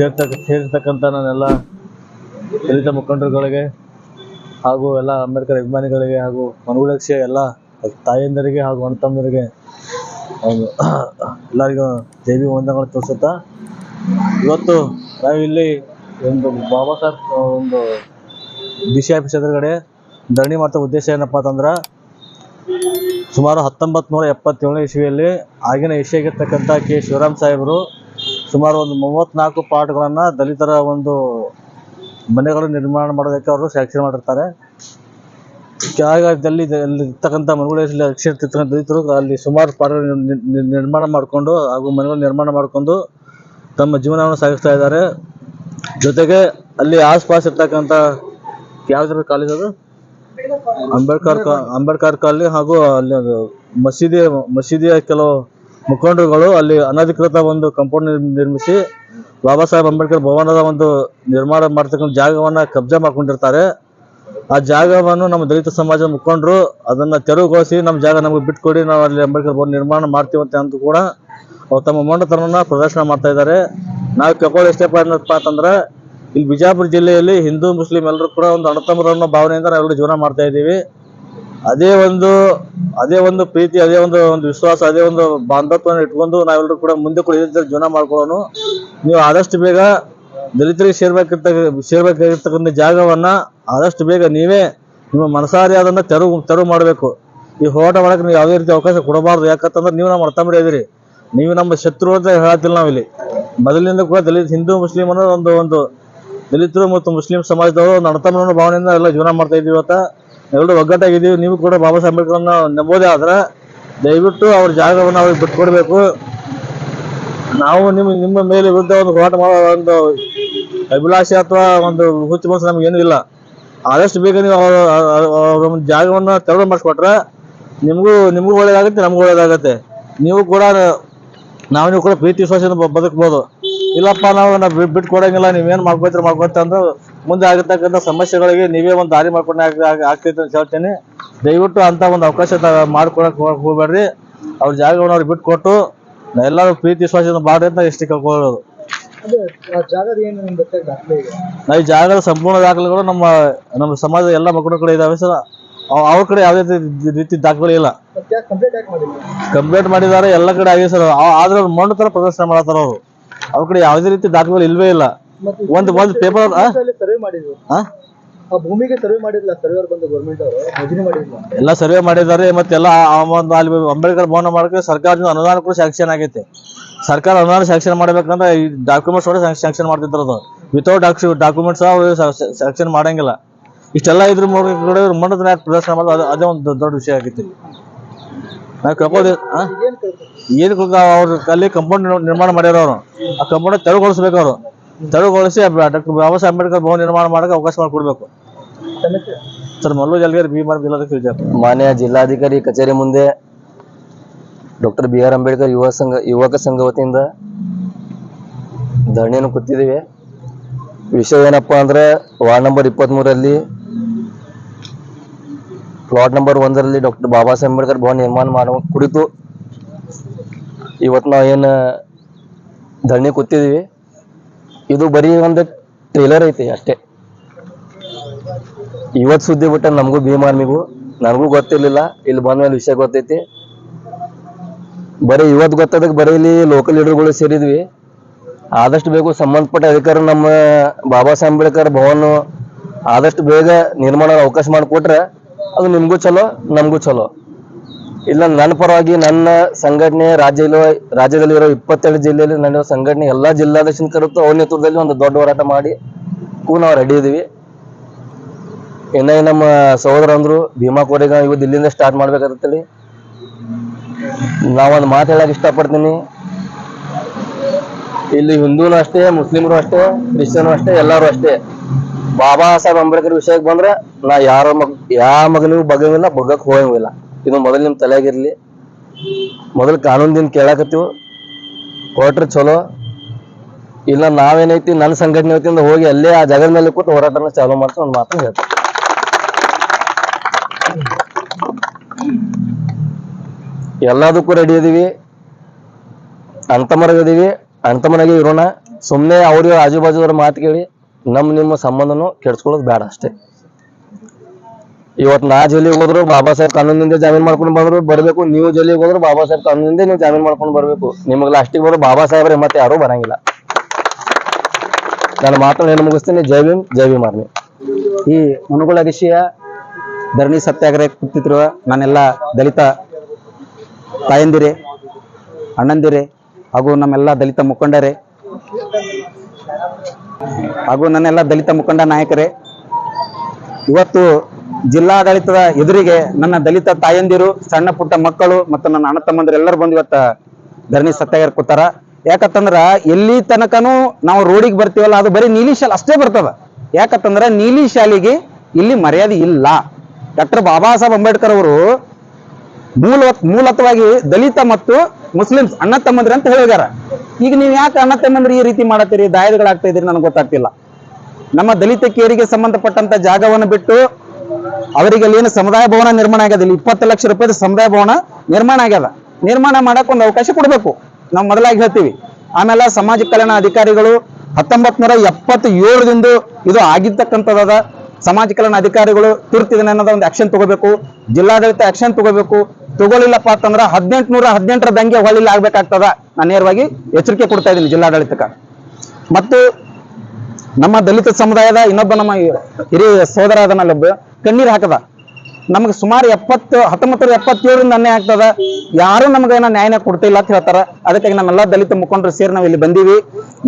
ಸೇರ್ತಕ್ಕ ಸೇರಿರ್ತಕ್ಕಂಥ ನಾನೆಲ್ಲ ದಲಿತ ಮುಖಂಡರುಗಳಿಗೆ ಹಾಗೂ ಎಲ್ಲ ಅಂಬೇಡ್ಕರ್ ಅಭಿಮಾನಿಗಳಿಗೆ ಹಾಗೂ ಮನುಗುಳಕ್ಷೆ ಎಲ್ಲ ತಾಯಂದರಿಗೆ ಹಾಗೂ ಅಣ್ಣ ತಮ್ಮಂದಿರಿಗೆ ಎಲ್ಲರಿಗೂ ದೇವಿ ವಂದನೆಗಳು ತೋರಿಸುತ್ತಾ, ಇವತ್ತು ನಾವಿಲ್ಲಿ ಒಂದು ಬಾಬಾ ಸಾಹೇಬ್, ಒಂದು ಡಿ ಸಿ ಆಫೀಸ್ ಎದುರುಗಡೆ ಧರಣಿ ಮಾಡ್ತಾ ಉದ್ದೇಶ ಏನಪ್ಪ ಅಂತಂದ್ರೆ, ಸುಮಾರು ಹತ್ತೊಂಬತ್ತು ನೂರ ಎಪ್ಪತ್ತೇಳನೇ ಇಸ್ವಿಯಲ್ಲಿ ಆಗಿನ ಏಷ್ಯಾಗಿರ್ತಕ್ಕಂಥ ಕೆ. ಶಿವರಾಮ್ ಸಾಹೇಬರು ಸುಮಾರು ಒಂದು ಮೂವತ್ನಾಲ್ಕು ಪಾಟ್ಗಳನ್ನು ದಲಿತರ ಒಂದು ಮನೆಗಳು ನಿರ್ಮಾಣ ಮಾಡೋದಕ್ಕೆ ಅವರು ಸ್ಯಾಕ್ಷನ್ ಮಾಡಿರ್ತಾರೆ. ಹಾಗಾಗಿ ಅಲ್ಲಿ ಇರ್ತಕ್ಕಂಥ ಮನೆಗಳಲ್ಲಿ ಅಕ್ಷರ ದಲಿತರು ಅಲ್ಲಿ ಸುಮಾರು ಪಾಠಗಳು ನಿರ್- ನಿರ್- ನಿರ್ಮಾಣ ಮಾಡಿಕೊಂಡು ಹಾಗೂ ಮನೆಗಳು ನಿರ್ಮಾಣ ಮಾಡಿಕೊಂಡು ತಮ್ಮ ಜೀವನವನ್ನು ಸಾಗಿಸ್ತಾ ಇದ್ದಾರೆ. ಜೊತೆಗೆ ಅಲ್ಲಿ ಆಸ್ಪಾಸ್ ಇರ್ತಕ್ಕಂಥ ಯಾವ್ದಾದ್ರು ಕಾಲೇಜ್ ಅದು? ಅಂಬೇಡ್ಕರ್ ಅಂಬೇಡ್ಕರ್ ಕಾಲನಿ ಹಾಗೂ ಅಲ್ಲಿ ಮಸೀದಿ, ಮಸೀದಿಯ ಕೆಲವು ಮುಖಂಡರುಗಳು ಅಲ್ಲಿ ಅನಧಿಕೃತ ಒಂದು ಕಾಂಪೌಂಡ್ ನಿರ್ಮಿಸಿ ಬಾಬಾ ಸಾಹೇಬ್ ಅಂಬೇಡ್ಕರ್ ಭವನದ ಒಂದು ನಿರ್ಮಾಣ ಮಾಡ್ತಕ್ಕಂಥ ಜಾಗವನ್ನ ಕಬ್ಜಾ ಮಾಡ್ಕೊಂಡಿರ್ತಾರೆ. ಆ ಜಾಗವನ್ನು ನಮ್ಮ ದಲಿತ ಸಮಾಜದ ಮುಖಂಡರು ಅದನ್ನ ತೆರವುಗೊಳಿಸಿ ನಮ್ಮ ಜಾಗ ನಮಗೆ ಬಿಟ್ಕೊಡಿ, ನಾವು ಅಲ್ಲಿ ಅಂಬೇಡ್ಕರ್ ಭವನ ನಿರ್ಮಾಣ ಮಾಡ್ತೀವಂತೆ ಅಂತ ಕೂಡ ಅವ್ರು ತಮ್ಮ ಮೊಂಡತನವನ್ನ ಪ್ರದರ್ಶನ ಮಾಡ್ತಾ ಇದ್ದಾರೆ. ನಾವು ಕೇಳ್ಕೊಳ್ಳೋ ಎಷ್ಟೇ ಏನಪ್ಪ ಅಂತಂದ್ರೆ ಇಲ್ಲಿ ಬಿಜಾಪುರ ಜಿಲ್ಲೆಯಲ್ಲಿ ಹಿಂದೂ, ಮುಸ್ಲಿಂ ಎಲ್ಲರೂ ಕೂಡ ಒಂದು ಅಣತಮರನ್ನೋ ಭಾವನೆಯಿಂದ ನಾವೆಲ್ಲರೂ ಜೀವನ ಮಾಡ್ತಾ ಇದ್ದೀವಿ. ಅದೇ ಒಂದು ಅದೇ ಒಂದು ಪ್ರೀತಿ, ಅದೇ ಒಂದು ಒಂದು ವಿಶ್ವಾಸ, ಅದೇ ಒಂದು ಬಾಂಧವ್ಯವನ್ನು ಇಟ್ಕೊಂಡು ನಾವೆಲ್ಲರೂ ಕೂಡ ಮುಂದೆ ಕೂಡ ಇದೇ ಜೀವನ ಮಾಡ್ಕೊಳ್ಳೋನು. ನೀವು ಆದಷ್ಟು ಬೇಗ ದಲಿತರಿಗೆ ಸೇರ್ಬೇಕಿರ್ತ ಸೇರ್ಬೇಕಾಗಿರ್ತಕ್ಕಂಥ ಜಾಗವನ್ನ ಆದಷ್ಟು ಬೇಗ ನೀವೇ ನಿಮ್ಮ ಮನಸಾರಿ ಅದನ್ನ ತೆರವು ತೆರವು ಮಾಡಬೇಕು. ಈ ಹೋರಾಟ ಮಾಡಕ್ಕೆ ನೀವು ಯಾವುದೇ ರೀತಿ ಅವಕಾಶ ಕೊಡಬಾರ್ದು. ಯಾಕಂತಂದ್ರೆ ನೀವು ನಮ್ಮ ಅರ್ಥ ಮಾಡಿದಿರಿ ನೀವು ನಮ್ಮ ಶತ್ರು ಅಂತ ಹೇಳತ್ತಿಲ್ಲ ನಾವಿಲ್ಲಿ. ಮೊದಲಿನಿಂದ ಕೂಡ ದಲಿತ, ಹಿಂದೂ ಮುಸ್ಲಿಮ್ ಅನ್ನೋ ಒಂದು ಒಂದು ದಲಿತರು ಮತ್ತು ಮುಸ್ಲಿಂ ಸಮಾಜದವರು ಅಣ್ಣತಮ್ಮನ ಭಾವನೆಯಿಂದ ಎಲ್ಲ ಜೀವನ ಮಾಡ್ತಾ ಇದೀವಿ ಇವತ್ತ. ಎಲ್ಲರೂ ಒಗ್ಗಟ್ಟಾಗಿದ್ದೀವಿ, ನೀವು ಕೂಡ ಬಾಬಾ ಸಾಹೇಬ್ ಅಂಬೇಡ್ಕರ್ನ ನಂಬೋದೇ ಆದ್ರೆ ದಯವಿಟ್ಟು ಅವ್ರ ಜಾಗವನ್ನು ಅವ್ರಿಗೆ ಬಿಟ್ಕೊಡ್ಬೇಕು. ನಾವು ನಿಮ್ಮ ನಿಮ್ಮ ಮೇಲೆ ವಿರುದ್ಧ ಒಂದು ಹೋರಾಟ ಮಾಡೋ ಒಂದು ಅಭಿಲಾಷೆ ಅಥವಾ ಒಂದು ಹುಚ್ಚು ಮನಸ್ಸು ನಮ್ಗೆ ಏನೂ ಇಲ್ಲ. ಆದಷ್ಟು ಬೇಗ ನೀವು ಅವ್ರ ಒಂದು ಜಾಗವನ್ನು ತೆರವು ಮಾಡಿಸ್ಕೊಟ್ರೆ ನಿಮಗೂ ನಿಮಗೂ ಒಳ್ಳೇದಾಗುತ್ತೆ, ನಮಗೂ ಒಳ್ಳೇದಾಗುತ್ತೆ. ನೀವು ಕೂಡ, ನಾವು ನೀವು ಕೂಡ ಪ್ರೀತಿ ವಿಶ್ವಾಸದಿಂದ ಬದುಕ್ಬೋದು. ಇಲ್ಲಪ್ಪ, ನಾವು ನಾವು ಬಿಟ್ ಬಿಟ್ಟು ಕೊಡೋಂಗಿಲ್ಲ ನೀವೇನು ಮಾಡ್ಕೋತೀರ ಮಾಡ್ಕೊತ ಅಂದ್ರೆ ಮುಂದೆ ಆಗಿರ್ತಕ್ಕಂಥ ಸಮಸ್ಯೆಗಳಿಗೆ ನೀವೇ ಒಂದು ದಾರಿ ಮಾಡ್ಕೊಂಡು ಆಗ್ತೈತೆ ಅಂತ ಹೇಳ್ತೇನೆ. ದಯವಿಟ್ಟು ಅಂತ ಒಂದು ಅವಕಾಶ ಮಾಡ್ಕೊಳಕ್ ಹೋಗ್- ಹೋಗ್ಬೇಡ್ರಿ. ಅವ್ರ ಜಾಗವನ್ನು ಅವ್ರಿಗೆ ಬಿಟ್ಟು ಕೊಟ್ಟು ಎಲ್ಲರೂ ಪ್ರೀತಿ ವಿಶ್ವಾಸದಿಂದ ಮಾಡ್ರಿ ಅಂತ ಎಷ್ಟು ಕೇಳ್ಕೊಳ್ಳೋದು ನಾವು ಈ ಜಾಗದ ಸಂಪೂರ್ಣ ದಾಖಲೆಗಳು ನಮ್ಮ ನಮ್ಮ ಸಮಾಜದ ಎಲ್ಲ ಮಕ್ಕಳ ಕಡೆ ಇದಾವೆ ಸರ್. ಅವ್- ಅವ್ರ ಕಡೆ ಯಾವುದೇ ರೀತಿ- ದಾಖಲೆ ಇಲ್ಲ. ಕಂಪ್ಲೇಂಟ್ ಮಾಡಿದ್ದಾರೆ ಎಲ್ಲ ಕಡೆ ಆಗಿದೆ ಸರ್. ಆದ್ರೆ ಅವ್ರು ಮಣ್ಣು ತರ ಪ್ರದರ್ಶನ ಮಾಡತ್ತಾರ ಅವರು. ಅವ್ರ ಕಡೆ ಯಾವುದೇ ರೀತಿ ದಾಖಲೆಗಳು ಇಲ್ವೇ ಇಲ್ಲ. ಒಂದು ಒಂದು ಪೇಪರ್ ಸರ್ವೆ ಮಾಡಿದ್ರು. ಆ? ಭೂಮಿಗೆ ಸರ್ವೆ ಮಾಡಿಲ್ಲ ಸರ್ವೇರ್ ಬಂದು ಗೌರ್ಮೆಂಟ್ ಅವರು? ಮಾಡಿದ್ರು ಮಾಡಿಲ್ಲ ಎಲ್ಲ ಸರ್ವೆ ಮಾಡಿದ್ದಾರೆ ಮತ್ತೆಲ್ಲ ಒಂದು ಅಲ್ಲಿ ಅಂಬೇಡ್ಕರ್ ಭವನ ಮಾಡಕ್ಕೆ ಸರ್ಕಾರದಿಂದ ಅನುದಾನ ಕೂಡ ಸ್ಯಾಂಕ್ಷನ್ ಆಗೈತೆ. ಸರ್ಕಾರ ಅನುದಾನ ಸ್ಯಾಂಕ್ಷನ್ ಮಾಡ್ಬೇಕಂದ್ರೆ ಈ ಡಾಕ್ಯುಮೆಂಟ್ಸ್ ಕೂಡ ಸ್ಯಾಂಕ್ಷನ್ ಮಾಡ್ತಿದ್ರು ಅದು ವಿತೌಟ್ ಡಾಕ್ಯುಮೆಂಟ್ಸ್ ಅವ್ರು ಸ್ಯಾಂಕ್ಷನ್ ಮಾಡಂಗಿಲ್ಲ. ಇಷ್ಟೆಲ್ಲ ಇದ್ರ ಮೂಲಕ ಕೂಡ ಇವ್ರು ಮಣ್ಣದ ಮ್ಯಾಗ ಪ್ರದರ್ಶನ ಮಾಡೋದು ಅದು ಒಂದು ದೊಡ್ಡ ವಿಷಯ ಆಗಿತ್ತು ನಾವು ಕೇಳ್ತಾರೆ? ಏನು ಅವ್ರ ಅಲ್ಲಿ ಕಂಪೌಂಡ್ ನಿರ್ಮಾಣ ಮಾಡ್ಯಾರ ಅವರು. ಆ ಕಂಪೌಂಡ್ ತೆರವುಗೊಳಿಸ್ಬೇಕು ಅವರು. ತೆರವುಗೊಳಿಸಿ ಡಾಕ್ಟರ್ ಬಾಬಾ ಸಾಹೇಬ್ ಅಂಬೇಡ್ಕರ್ ಭವನ ನಿರ್ಮಾಣ ಮಾಡಕ್ಕೆ ಅವಕಾಶ ಮಾಡಿಕೊಡ್ಬೇಕು. ಸರ್, ಮಲ್ಲು ಜಲ್ಗೇರಿ ಬಿ ಮಾರ್ ವಿಜಯಪುರ ಮಾನ್ಯ ಜಿಲ್ಲಾಧಿಕಾರಿ ಕಚೇರಿ ಮುಂದೆ ಡಾಕ್ಟರ್ ಬಿ ಆರ್ ಅಂಬೇಡ್ಕರ್ ಯುವ ಸಂಘ ಯುವಕ ಸಂಘ ವತಿಯಿಂದ ಧರಣಿಯನ್ನು ಕೂತಿದ್ದೀವಿ. ವಿಷಯ ಏನಪ್ಪಾ ಅಂದ್ರೆ ವಾರ್ಡ್ ನಂಬರ್ ಇಪ್ಪತ್ಮೂರಲ್ಲಿ ಪ್ಲಾಟ್ ನಂಬರ್ ಒಂದರಲ್ಲಿ ಡಾಕ್ಟರ್ ಬಾಬಾ ಸಾಹೇಬ್ ಅಂಬೇಡ್ಕರ್ ಭವನ ನಿರ್ಮಾಣ ಮಾಡುವ ಕುರಿತು ಇವತ್ತು ನಾವು ಏನು ಧರಣಿ ಕೂತಿದ್ದೀವಿ. ಇದು ಬರೀ ಒಂದು ಟ್ರೇಲರ್ ಐತಿ ಅಷ್ಟೇ. ಇವತ್ತು ಸುದ್ದಿ ಬಿಟ್ಟ ನಮಗೂ ಭೀಮ್ ಆರ್ಮಿಗೂ, ನನಗೂ ಗೊತ್ತಿರ್ಲಿಲ್ಲ, ಇಲ್ಲಿ ಬಂದ ಮೇಲೆ ವಿಷಯ ಗೊತ್ತೈತಿ. ಬರೀ ಇವತ್ತು ಗೊತ್ತದಕ್ಕೆ ಬರೀ ಇಲ್ಲಿ ಲೋಕಲ್ ಲೀಡರ್ಗಳು ಸೇರಿದ್ವಿ. ಆದಷ್ಟು ಬೇಗ ಸಂಬಂಧಪಟ್ಟ ಅಧಿಕಾರಿ ನಮ್ಮ ಬಾಬಾ ಸಾಹೇಬ್ ಅಂಬೇಡ್ಕರ್ ಭವನ ಆದಷ್ಟು ಬೇಗ ನಿರ್ಮಾಣ ಅವಕಾಶ ಮಾಡಿಕೊಟ್ರೆ ಅದು ನಿಮಗೂ ಚಲೋ, ನಮಗೂ ಚಲೋ. ಇಲ್ಲ, ನನ್ನ ಪರವಾಗಿ ನನ್ನ ಸಂಘಟನೆ ರಾಜ್ಯ ರಾಜ್ಯದಲ್ಲಿರೋ ಇಪ್ಪತ್ತೆರಡು ಜಿಲ್ಲೆಯಲ್ಲಿ ನಡೆಯುವ ಸಂಘಟನೆ ಎಲ್ಲಾ ಜಿಲ್ಲಾಧ್ಯಕ್ಷನ ಕರೆತು ಅವ್ರ ನೇತೃತ್ವದಲ್ಲಿ ಒಂದು ದೊಡ್ಡ ಹೋರಾಟ ಮಾಡಿ ಕೂ ನಾವು ರೆಡಿ ಇದೀವಿ ಇನ್ನ ನಮ್ಮ ಸಹೋದರ ಅಂದ್ರು ಭೀಮಾ ಕೋರೆಗ ಇವತ್ತು ಇಲ್ಲಿಂದ ಸ್ಟಾರ್ಟ್ ಮಾಡ್ಬೇಕಾಗತ್ತಲ್ಲಿ ನಾವೊಂದು ಮಾತು ಹೇಳಕ್ ಇಷ್ಟಪಡ್ತೀನಿ. ಇಲ್ಲಿ ಹಿಂದೂನು ಅಷ್ಟೇ, ಮುಸ್ಲಿಮರು ಅಷ್ಟೇ, ಕ್ರಿಶ್ಚಿಯನು ಅಷ್ಟೇ, ಎಲ್ಲರೂ ಅಷ್ಟೇ. ಬಾಬಾ ಸಾಹೇಬ್ ಅಂಬೇಡ್ಕರ್ ವಿಷಯಕ್ಕೆ ಬಂದ್ರೆ ನಾ ಯಾರ ಮಗ ಯಾವ ಮಗನಿಗೂ ಬಗ್ಗಂಗಿಲ್ಲ, ಬಗ್ಗಕ್ ಹೋಗಂಗಿಲ್ಲ. ಇದು ಮೊದಲು ನಿಮ್ಮ ತಲೆಯಾಗಿರ್ಲಿ. ಮೊದಲು ಕಾನೂನ್ದಿಂದ ಕೇಳಾಕತ್ತೀವಿ. ಕೊಟ್ರೆ ಚಲೋ. ಇಲ್ಲ ನಾವೇನೈತಿ ನನ್ನ ಸಂಘಟನೆ ವತಿಯಿಂದ ಹೋಗಿ ಅಲ್ಲೇ ಆ ಜಾಗದ ಮೇಲೆ ಕೂತು ಹೋರಾಟನ ಚಾಲೂ ಮಾಡ್ತಾ ಒಂದು ಮಾತನ್ನ ಹೇಳ್ತೀನಿ. ಎಲ್ಲದಕ್ಕೂ ರೆಡಿ ಇದೀವಿ. ಅಂತಮರಗದೀವಿ ಅಂತಮನಾಗೆ ಇರೋಣ. ಸುಮ್ಮನೆ ಅವ್ರಿಗೆ ಆಜು ಬಾಜುದವ್ರ ಮಾತು ಕೇಳಿ ನಮ್ಮ ನಿಮ್ಮ ಸಂಬಂಧನೂ ಕೆಡ್ಸ್ಕೊಳ್ಳೋದು ಬೇಡ ಅಷ್ಟೇ. ಇವತ್ತು ನಾ ಜೈಲಿಗೆ ಹೋದ್ರು ಬಾಬಾ ಸಾಹೇಬ್ ಕಾನೂನಿಂದ ಜಾಮೀನ್ ಮಾಡ್ಕೊಂಡು ಬಂದ್ರು, ಬರಬೇಕು, ನೀವು ಜೈಲಿಗೆ ಹೋದ್ರು ಬಾಬಾ ಸಾಹೇಬ್ ಕಾನೂನಿಂದ ನೀವು ಜಾಮೀನ್ ಮಾಡ್ಕೊಂಡು ಬರಬೇಕು. ನಿಮಗೆ ಲಾಸ್ಟಿಗೆ ಬರೋ ಬಾಬಾ ಸಾಹೇಬ್ರೆ, ಮತ್ತೆ ಯಾರೂ ಬರಂಗಿಲ್ಲ. ನನ್ನ ಮಾತ್ರ ಏನು ಮುಗಿಸ್ತೀನಿ. ಜೈ ಭೀಮ್ ಜೈ ಭೀಮ್ ಆರ್ಮಿ. ಈ ಮನುಗುಳ ವಿಷಯ ಧರಣಿ ಸತ್ಯಾಗ್ರಹ ಕೂತಿರುವ ನಾನೆಲ್ಲ ದಲಿತ ತಾಯಂದಿರೆ, ಅಣ್ಣಂದಿರೆ, ಹಾಗೂ ನಮ್ಮೆಲ್ಲ ದಲಿತ ಮುಖಂಡರೇ, ಹಾಗೂ ನನ್ನೆಲ್ಲ ದಲಿತ ಮುಖಂಡ ನಾಯಕರೇ, ಇವತ್ತು ಜಿಲ್ಲಾಡಳಿತದ ಎದುರಿಗೆ ನನ್ನ ದಲಿತ ತಾಯಂದಿರು, ಸಣ್ಣ ಪುಟ್ಟ ಮಕ್ಕಳು ಮತ್ತು ನನ್ನ ಅಣ್ಣ ತಮ್ಮಂದಿರು ಎಲ್ಲರೂ ಬಂದು ಇವತ್ತ ಧರಣಿ ಸತ್ಯಾಗ್ರಹ ಕೂತಾರ ಎಲ್ಲಿ ತನಕನೂ ನಾವು ರೋಡಿಗೆ ಬರ್ತೀವಲ್ಲ, ಅದು ಬರೀ ನೀಲಿ ಶಾಲೆ ಅಷ್ಟೇ ಬರ್ತದ. ಯಾಕಂತಂದ್ರ ನೀಲಿ ಶಾಲೆಗೆ ಇಲ್ಲಿ ಮರ್ಯಾದೆ ಇಲ್ಲ. ಡಾಕ್ಟರ್ ಬಾಬಾ ಸಾಹೇಬ್ ಅಂಬೇಡ್ಕರ್ ಅವರು ಮೂಲ ಮೂಲತವಾಗಿ ದಲಿತ ಮತ್ತು ಮುಸ್ಲಿಮ್ಸ್ ಅಣ್ಣ ತಮ್ಮಂದ್ರಿ ಅಂತ ಹೇಳಿದಾರ. ಈಗ ನೀವು ಯಾಕೆ ಅಣ್ಣ ತಮ್ಮಂದ್ರಿ ಈ ರೀತಿ ಮಾಡತ್ತೀರಿ, ದಾಯದಗಳಾಗ್ತಾ ಇದ್ರಿ ನನಗೆ ಗೊತ್ತಾಗ್ತಿಲ್ಲ. ನಮ್ಮ ದಲಿತ ಕೇರಿಗೆ ಸಂಬಂಧಪಟ್ಟಂತ ಜಾಗವನ್ನು ಬಿಟ್ಟು ಅವರಿಗೆ ಏನು ಸಮುದಾಯ ಭವನ ನಿರ್ಮಾಣ ಆಗ್ಯದ ಇಲ್ಲಿ ಇಪ್ಪತ್ತು ಲಕ್ಷ ರೂಪಾಯಿ ಸಮುದಾಯ ಭವನ ನಿರ್ಮಾಣ ಆಗ್ಯದ. ನಿರ್ಮಾಣ ಮಾಡಕ್ ಒಂದು ಅವಕಾಶ ಕೊಡಬೇಕು. ನಾವು ಮೊದಲಾಗಿ ಹೇಳ್ತೀವಿ. ಆಮೇಲೆ ಸಮಾಜ ಕಲ್ಯಾಣ ಅಧಿಕಾರಿಗಳು ಹತ್ತೊಂಬತ್ ನೂರ ಎಪ್ಪತ್ತು ಏಳರಿಂದ ಇದು ಆಗಿರ್ತಕ್ಕಂಥದ್ದ ಸಮಾಜ ಕಲ್ಯಾಣ ಅಧಿಕಾರಿಗಳು ತುರ್ತು ಒಂದು ಆಕ್ಷನ್ ತಗೋಬೇಕು. ಜಿಲ್ಲಾಡಳಿತ ಆಕ್ಷನ್ ತಗೋಬೇಕು. ತಗೊಳ್ಳಿಲ್ಲಪ್ಪ ಅಂತಂದ್ರೆ ಹದಿನೆಂಟು ನೂರ ಹದಿನೆಂಟರ ದಂಗೆ ಹೊಳಿಲ್ಲ ಆಗ್ಬೇಕಾಗ್ತದ. ನಾನು ನೇರವಾಗಿ ಎಚ್ಚರಿಕೆ ಕೊಡ್ತಾ ಇದ್ದೀನಿ ಜಿಲ್ಲಾಡಳಿತಕ್ಕೆ. ಮತ್ತು ನಮ್ಮ ದಲಿತ ಸಮುದಾಯದ ಇನ್ನೊಬ್ಬ ನಮ್ಮ ಹಿರಿಯ ಸೋದರ ಅದನ್ನಲ್ಲಿ ಒಬ್ಬ ಕಣ್ಣೀರ್ ಹಾಕದ. ನಮ್ಗೆ ಸುಮಾರು ಎಪ್ಪತ್ತು ಹತ್ತೊಂಬತ್ತರ ಎಪ್ಪತ್ತೇಳರಿಂದ ಅನ್ಯಾಯ ಆಗ್ತದ. ಯಾರು ನಮ್ಗೆ ಏನೋ ನ್ಯಾಯನ ಕೊಡ್ತಿಲ್ಲ ಅಂತ ಹೇಳ್ತಾರ. ಅದಕ್ಕಾಗಿ ನಮ್ಮೆಲ್ಲ ದಲಿತ ಮುಖಂಡರು ಸೇರಿ ನಾವು ಇಲ್ಲಿ ಬಂದೀವಿ.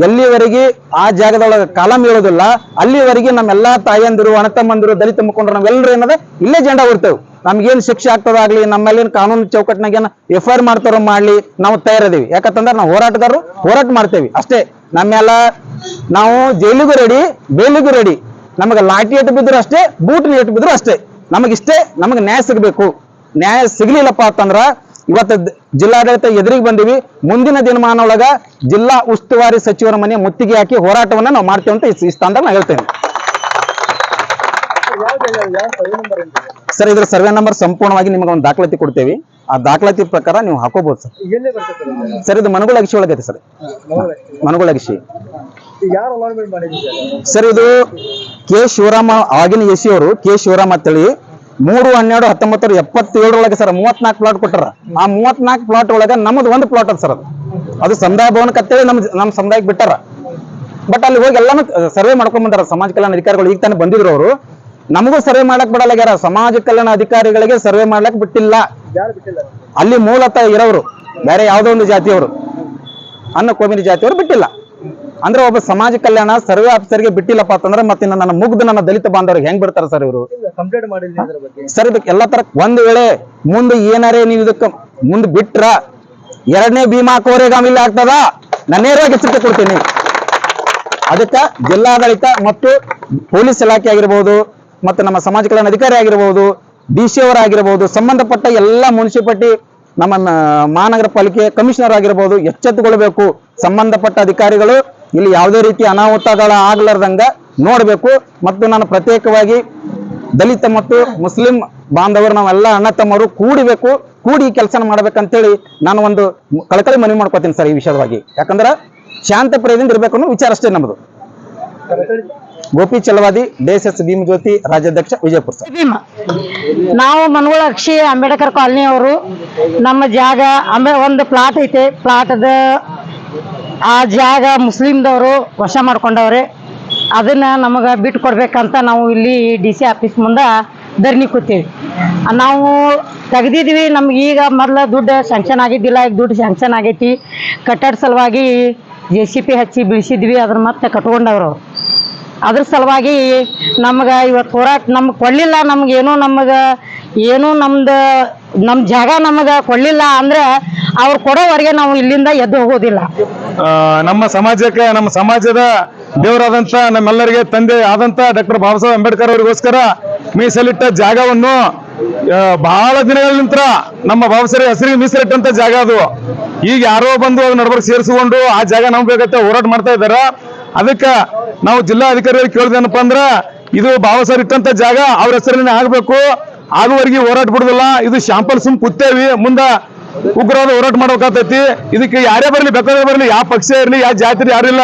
ಎಲ್ಲಿವರೆಗೆ ಆ ಜಾಗದೊಳಗೆ ಕಾಲಂ ಹೇಳೋದಿಲ್ಲ ಅಲ್ಲಿವರೆಗೆ ನಮ್ಮೆಲ್ಲ ತಾಯಂದಿರು ಅಣತಮ್ಮಂದಿರು ದಲಿತ ಮುಖಂಡರು ನಾವೆಲ್ಲರೂ ಏನದ ಇಲ್ಲೇ ಜಂಡ ಹೊರ್ತೇವೆ ನಮ್ಗೇನ್ ಶಿಕ್ಷೆ ಆಗ್ತದಾಗ್ಲಿ ನಮ್ಮಲ್ಲಿ ಕಾನೂನು ಚೌಕಟ್ಟಿನಾಗ ಏನ ಎಫ್ ಐ ಆರ್ ಮಾಡ್ತಾರೋ ಮಾಡ್ಲಿ, ನಾವು ತಯಾರದೀವಿ. ಯಾಕಂತಂದ್ರೆ ನಾವು ಹೋರಾಟಗಾರರು ಹೋರಾಟ ಮಾಡ್ತೇವೆ ಅಷ್ಟೇ. ನಮ್ಮೆಲ್ಲ ನಾವು ಜೈಲಿಗೂ ರೆಡಿ ಬೇಲಿಗೂ ರೆಡಿ ನಮಗೆ ಲಾಠಿ ಎಟ್ಟು ಬಿದ್ರು ಅಷ್ಟೇ ಬೂಟ್ ಎಟ್ಟು ಬಿದ್ರು ಅಷ್ಟೇ. ನಮಗಿಷ್ಟೇ ನಮಗೆ ನ್ಯಾಯ ಸಿಗಬೇಕು. ನ್ಯಾಯ ಸಿಗ್ಲಿಲ್ಲಪ್ಪ ಅಂತಂದ್ರ ಇವತ್ತು ಜಿಲ್ಲಾಡಳಿತ ಎದುರಿಗೆ ಬಂದಿವಿ. ಮುಂದಿನ ದಿನಮಾನ ಒಳಗ ಜಿಲ್ಲಾ ಉಸ್ತುವಾರಿ ಸಚಿವರ ಮನೆ ಮುತ್ತಿಗೆ ಹಾಕಿ ಹೋರಾಟವನ್ನ ನಾವು ಮಾಡ್ತೇವೆ ಅಂತ ಈ- ಸ್ಥಾನದಲ್ಲಿ ನಾನು ಹೇಳ್ತೇನೆ. ಸರ್ ಇದ್ರ ಸರ್ವೆ ನಂಬರ್ ಸಂಪೂರ್ಣವಾಗಿ ನಿಮಗೆ ಒಂದು ದಾಖಲಾತಿ ಕೊಡ್ತೇವೆ. ಆ ದಾಖಲಾತಿ ಪ್ರಕಾರ ನೀವು ಹಾಕೋಬಹುದು ಸರ್. ಸರ್ ಇದು ಮನಗುಳ ಅಗಿಸಿ ಒಳಗೈತೆ ಸರ್. ಮನಗುಳ ಅಗಿಸಿ ಸರ್ ಇದು ಕೆ ಶಿವರಾಮ, ಆಗಿನ ಎಸಿ ಅವರು, ಕೆ ಶಿವರಾಮ್ ಅಂತೇಳಿ, ಮೂರು ಹನ್ನೆರಡು ಹತ್ತೊಂಬತ್ತರ ಎಪ್ಪತ್ತೇಳರೊಳಗೆ ಸರ್ ಮೂವತ್ನಾಲ್ಕು ಪ್ಲಾಟ್ ಕೊಟ್ಟಾರ. ಆ ಮೂವತ್ನಾಲ್ಕು ಪ್ಲಾಟ್ ಒಳಗೆ ನಮ್ಮದು ಒಂದು ಪ್ಲಾಟ್ ಅದ ಸರ್ ಅದು. ಅದು ಸಮುದಾಯ ಭವನಕ್ಕೆ ಅಂತೇಳಿ ನಮ್ಮ ನಮ್ಮ ಸಮುದಾಯಕ್ಕೆ ಬಿಟ್ಟಾರ. ಬಟ್ ಅಲ್ಲಿ ಹೋಗಿ ಎಲ್ಲಾನು ಸರ್ವೆ ಮಾಡ್ಕೊಂಡ್ ಬಂದಾರ. ಸಮಾಜ ಕಲ್ಯಾಣ ಅಧಿಕಾರಿಗಳು ಈಗ ತಾನೇ ಬಂದಿದ್ರು ಅವರು. ನಮಗೂ ಸರ್ವೆ ಮಾಡಕ್ ಯಾರ ಸಮಾಜ ಕಲ್ಯಾಣ ಅಧಿಕಾರಿಗಳಿಗೆ ಸರ್ವೆ ಮಾಡ್ಲಕ್ ಬಿಟ್ಟಿಲ್ಲ. ಅಲ್ಲಿ ಮೂಲತಃ ಇರೋರು ಬೇರೆ ಯಾವುದೋ ಒಂದು ಜಾತಿಯವರು. ಅನ್ನ ಕೋಮಿನ ಜಾತಿಯವರು ಬಿಟ್ಟಿಲ್ಲ. ಅಂದ್ರೆ ಒಬ್ಬ ಸಮಾಜ ಕಲ್ಯಾಣ ಸರ್ವೆ ಆಫೀಸರ್ಗೆ ಬಿಟ್ಟಿಲ್ಲಪ್ಪ ಅಂತಂದ್ರೆ ಮತ್ತೆ ನನ್ನ ಮುಗ್ದ ನನ್ನ ದಲಿತ ಬಾಂಧವರಿಗೆ ಹೆಂಗ್ ಬಿಡ್ತಾರೆ ಸರ್ ಇವರು? ಸರ್ ಇದಕ್ಕೆ ಎಲ್ಲಾ ತರ ಒಂದ್ ವೇಳೆ ಮುಂದೆ ಏನಾರೇ ನೀವು ಇದಕ್ಕೆ ಮುಂದ್ ಬಿಟ್ರ ಎರಡನೇ ಭೀಮಾ ಕೋರೆಗಾಮಿಲ್ಲ ಆಗ್ತದ? ನಾನು ನೇರವಾಗಿ ಎಚ್ಚರಿಕೆ ಕೊಡ್ತೀನಿ. ಅದಕ್ಕ ಜಿಲ್ಲಾಡಳಿತ ಮತ್ತು ಪೊಲೀಸ್ ಇಲಾಖೆ ಆಗಿರ್ಬೋದು ಮತ್ತೆ ನಮ್ಮ ಸಮಾಜ ಕಲ್ಯಾಣ ಅಧಿಕಾರಿ ಆಗಿರ್ಬೋದು ಡಿ ಸಿ ಅವರಾಗಿರಬಹುದು ಸಂಬಂಧಪಟ್ಟ ಎಲ್ಲ ಮುನ್ಸಿಪಾಲಿಟಿ ನಮ್ಮ ಮಹಾನಗರ ಪಾಲಿಕೆ ಕಮಿಷನರ್ ಆಗಿರ್ಬೋದು ಎಚ್ಚೆತ್ತುಕೊಳ್ಬೇಕು ಸಂಬಂಧಪಟ್ಟ ಅಧಿಕಾರಿಗಳು ಇಲ್ಲಿ ಯಾವುದೇ ರೀತಿ ಅನಾಹುತಗಳ ಆಗ್ಲಾರ್ದಂಗ ನೋಡಬೇಕು. ಮತ್ತು ನಾನು ಪ್ರತ್ಯೇಕವಾಗಿ ದಲಿತ ಮತ್ತು ಮುಸ್ಲಿಂ ಬಾಂಧವರು, ನಾವೆಲ್ಲ ಅಣ್ಣ ತಮ್ಮರು ಕೂಡಿಬೇಕು, ಕೂಡಿ ಕೆಲಸ ಮಾಡ್ಬೇಕಂತೇಳಿ ನಾನು ಒಂದು ಕಳಕಳಿ ಮನವಿ ಮಾಡ್ಕೋತೀನಿ ಸರ್ ಈ ವಿಷಯವಾಗಿ ಯಾಕಂದ್ರೆ ಶಾಂತ ಪ್ರಿಯದಿಂದ ಇರಬೇಕು ಅನ್ನೋ ವಿಚಾರ ಅಷ್ಟೇ ನಮ್ಮದು ಗೋಪಿ ಚಲವಾದಿ, ದೇಶ ಭೀಮ್ ಜ್ಯೋತಿ, ರಾಜ್ಯಾಧ್ಯಕ್ಷ ವಿಜಯಪುರ ನಾವು ಮನಗಳ ಅಕ್ಷಿ ಅಂಬೇಡ್ಕರ್ ಕಾಲನಿ ಅವರು, ನಮ್ಮ ಜಾಗ ಅಂಬೆ ಒಂದು ಪ್ಲಾಟ್ ಐತೆ. ಪ್ಲಾಟದ ಆ ಜಾಗ ಮುಸ್ಲಿಮ್ದವರು ವಶ ಮಾಡ್ಕೊಂಡವ್ರೆ. ಅದನ್ನ ನಮಗೆ ಬಿಟ್ಟು ಕೊಡ್ಬೇಕಂತ ನಾವು ಇಲ್ಲಿ ಡಿ ಸಿ ಆಫೀಸ್ ಮುಂದೆ ಧರಣಿ ಕೂತೀವಿ. ನಾವು ತೆಗ್ದಿದ್ವಿ, ನಮ್ಗೆ ಈಗ ಮೊದಲ ದುಡ್ಡು ಸ್ಯಾಂಕ್ಷನ್ ಆಗಿದ್ದಿಲ್ಲ, ಈಗ ದುಡ್ಡು ಸ್ಯಾಂಕ್ಷನ್ ಆಗೈತಿ. ಕಟ್ಟಡ ಸಲುವಾಗಿ ಜೆ ಸಿ ಪಿ ಹಚ್ಚಿ ಬೀಳಿಸಿದ್ವಿ, ಅದ್ರ ಮತ್ತೆ ಕಟ್ಕೊಂಡವ್ರು. ಅದ್ರ ಸಲುವಾಗಿ ನಮ್ಗೆ ಇವತ್ತು ಹೋರಾಟ ನಮ್ಗೆ ಕೊಡಲಿಲ್ಲ ಏನೋ ನಮಗೆ ಏನೋ ನಮ್ದು ನಮ್ಮ ಜಾಗ ನಮಗೆ ಕೊಡ್ಲಿಲ್ಲ ಅಂದ್ರೆ ಅವ್ರು ಕೊಡೋವರೆಗೆ ನಾವು ಇಲ್ಲಿಂದ ಎದ್ದು ಹೋಗೋದಿಲ್ಲ. ನಮ್ಮ ಸಮಾಜಕ್ಕೆ, ನಮ್ಮ ಸಮಾಜದ ದೇವರಾದಂತ ನಮ್ಮೆಲ್ಲರಿಗೆ ತಂದೆ ಆದಂತ ಡಾಕ್ಟರ್ ಬಾಬಾ ಸಾಹೇಬ್ ಅಂಬೇಡ್ಕರ್ ಅವರಿಗೋಸ್ಕರ ಮೀಸಲಿಟ್ಟ ಜಾಗವನ್ನು ಬಹಳ ದಿನಗಳ ನಂತರ ನಮ್ಮ ಬಾಬಾ ಹೆಸರಿಗೆ ಮೀಸಲಿಟ್ಟಂತ ಜಾಗ ಅದು. ಈಗ ಯಾರೋ ಬಂದು ಅದು ನಡಬರ್ಕ್ ಸೇರಿಸಿಕೊಂಡು ಆ ಜಾಗ ನಮ್ಗೆ ಬೇಕಂತ ಹೋರಾಟ ಮಾಡ್ತಾ ಇದಾರ ಅದಕ್ಕೆ ನಾವು ಜಿಲ್ಲಾ ಅಧಿಕಾರಿಗಳಿಗೆ ಕೇಳಿದೇನಪ್ಪ ಅಂದ್ರೆ ಇದು ಬಾಬಾ ಇಟ್ಟಂತ ಜಾಗ, ಅವ್ರ ಹೆಸರಿನ ಆಗ್ಬೇಕು. ಆಗುವರೆಗೆ ಹೋರಾಟ ಬಿಡುದಿಲ್ಲ. ಇದು ಶಾಂಪಲ್ ಸುಮ್ ಕೂತೇವಿ. ಮುಂದ ಉಗ್ರವಾದ ಹೋರಾಟ ಮಾಡ್ಬೇಕಾಗ್ತೈತಿ. ಇದಕ್ಕೆ ಯಾರೇ ಬರಲಿ ಬೇಕಾದ್ರೆ ಬರಲಿ, ಯಾವ ಪಕ್ಷ ಇರಲಿ, ಯಾವ ಜಾತಿ ಯಾರಿಲ್ಲ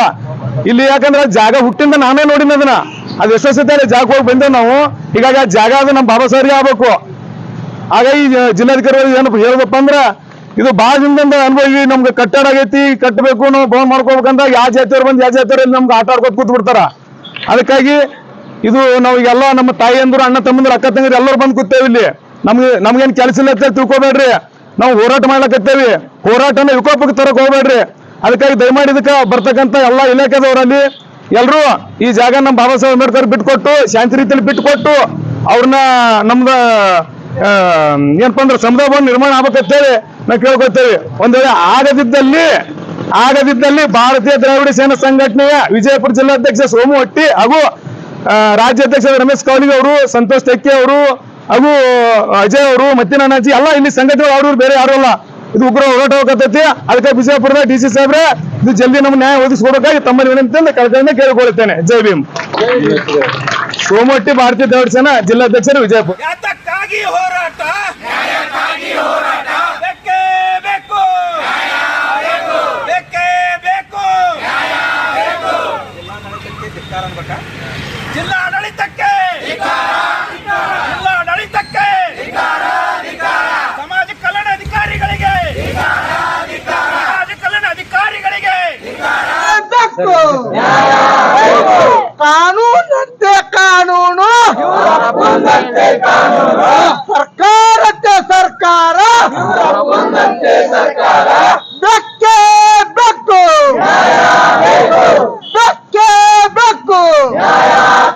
ಇಲ್ಲಿ. ಯಾಕಂದ್ರೆ ಜಾಗ ಹುಟ್ಟಿಂದ ನಾನೇ ನೋಡಿನ ಅದನ್ನ. ಅದು ಎಷ್ಟೋ ಜಾಗ ಹೋಗಿ ಬಂದೇವ್ ನಾವು. ಹೀಗಾಗಿ ಆ ಜಾಗ ಅದು ನಮ್ಮ ಬಾಬಾ ಸಾರಿಗೆ ಆಗ್ಬೇಕು. ಹಾಗಾಗಿ ಜಿಲ್ಲಾಧಿಕಾರಿ ಏನಪ್ಪ ಹೇಳ್ಬೇಕಪ್ಪ ಅಂದ್ರೆ, ಇದು ಭಾಳ ದಿನದಿಂದ ಅನುಭವಿ ನಮ್ಗೆ ಕಟ್ಟಡ ಆಗೈತಿ, ಕಟ್ಟಬೇಕು, ನಾವು ಭವನ ಮಾಡ್ಕೋಬೇಕಂದ್ರ ಯಾವ ಜಾತಿಯವ್ರು ಬಂದು ಯಾವ ಜಾತಿಯವ್ರು ನಮ್ಗೆ ಆಟ ಆಡ್ಕೊತ ಕೂತ್ ಬಿಡ್ತಾರ ಅದಕ್ಕಾಗಿ ಇದು ನಾವು ಎಲ್ಲ ನಮ್ಮ ತಾಯಿಯಂದ್ರು ಅಣ್ಣ ತಮ್ಮಂದ್ರು, ಅಕ್ಕ ತಂಗಿರು ಎಲ್ಲರೂ ಬಂದು ಕೂತೇವೆ ಇಲ್ಲಿ. ನಮ್ಗೆ, ನಮ್ಗೇನು ಕೆಲಸ ಇಲ್ಲ ಅಂತ ತಿಳ್ಕೊಬೇಡ್ರಿ. ನಾವು ಹೋರಾಟ ಮಾಡ್ಲಕತ್ತೇವಿ. ಹೋರಾಟನ ವಿಕೋಪಕ್ಕೆ ತರಕ್ ಹೋಗ್ಬೇಡ್ರಿ. ಅದಕ್ಕಾಗಿ ದಯಮಾಡಿ ಇದಕ್ಕೆ ಬರ್ತಕ್ಕಂಥ ಎಲ್ಲ ಇಲಾಖೆದವರಲ್ಲಿ ಎಲ್ಲರೂ ಈ ಜಾಗ ನಮ್ಮ ಬಾಬಾ ಸಾಹೇಬ್ ಅಂಬೇಡ್ಕರ್ ಬಿಟ್ಕೊಟ್ಟು, ಶಾಂತಿ ರೀತಿಯಲ್ಲಿ ಬಿಟ್ಕೊಟ್ಟು, ಅವ್ರನ್ನ ನಮ್ದ ಏನಪ್ಪ ಅಂದ್ರೆ ಸಮುದಾಯ ಭವನ ನಿರ್ಮಾಣ ಆಗ್ಬೇಕಂತೇಳಿ ನಾವು ಕೇಳ್ಕೊತೇವೆ ಒಂದ್ ವೇಳೆ ಆಗದಿದ್ದಲ್ಲಿ ಆಗದಿದ್ದಲ್ಲಿ ಭಾರತೀಯ ದ್ರಾವಿಡ ಸೇನಾ ಸಂಘಟನೆಯ ವಿಜಯಪುರ ಜಿಲ್ಲಾಧ್ಯಕ್ಷ ಸೋಮು ಹಟ್ಟಿ ಹಾಗೂ ರಾಜ್ಯಾಧ್ಯಕ್ಷ ರಮೇಶ್ ಕೌಲಿಗೆ ಅವರು ಸಂತೋಷ್ ತೆಕ್ಕೆ ಅವರು ಹಾಗೂ ಅಜಯ್ ಅವರು ಮತ್ತೆ ಅಣ್ಣಾಜಿ ಎಲ್ಲ ಇಲ್ಲಿ ಸಂಘಟನೆ ಅವರು ಬೇರೆ ಯಾರು ಅಲ್ಲ. ಇದು ಉಗ್ರ ಹೋರಾಟ ಹೋಗತೈತಿ ಅದಕ್ಕೆ ವಿಜಯಪುರದ ಡಿ ಸಿ ಸಾಹೇಬ್ರೆ ಇದು ಜಲ್ದಿ ನಮ್ಮ ನ್ಯಾಯ ಒದಗಿಸ್ಕೊಡೋಕ್ಕಾಗಿ ತಮ್ಮ ವಿನಂತಿಯಿಂದ ಕಳಕಳಿಯಿಂದ ಕೇಳಿಕೊಳ್ಳುತ್ತೇನೆ. ಜೈ ಭೀಮ್. ಸೋಮಟ್ಟಿ ಭಾರತೀಯ ಸೇನಾ ಜಿಲ್ಲಾಧ್ಯಕ್ಷರು ವಿಜಯಪುರ. ಯಾತಕ್ಕಾಗಿ ಹೋರಾಟ ಬೇಕೇ ಬೇಕು ಬೇಕೇ ಬೇಕು ಜಿಲ್ಲಾಡಳಿತಕ್ಕೆ ಜಿಲ್ಲಾಡಳಿತಕ್ಕೆ ಸಮಾಜ ಕಲ್ಯಾಣ ಅಧಿಕಾರಿಗಳಿಗೆ ಸಮಾಜ ಕಲ್ಯಾಣ ಅಧಿಕಾರಿಗಳಿಗೆ ಕಾನೂನಂತೆ ಕಾನೂನು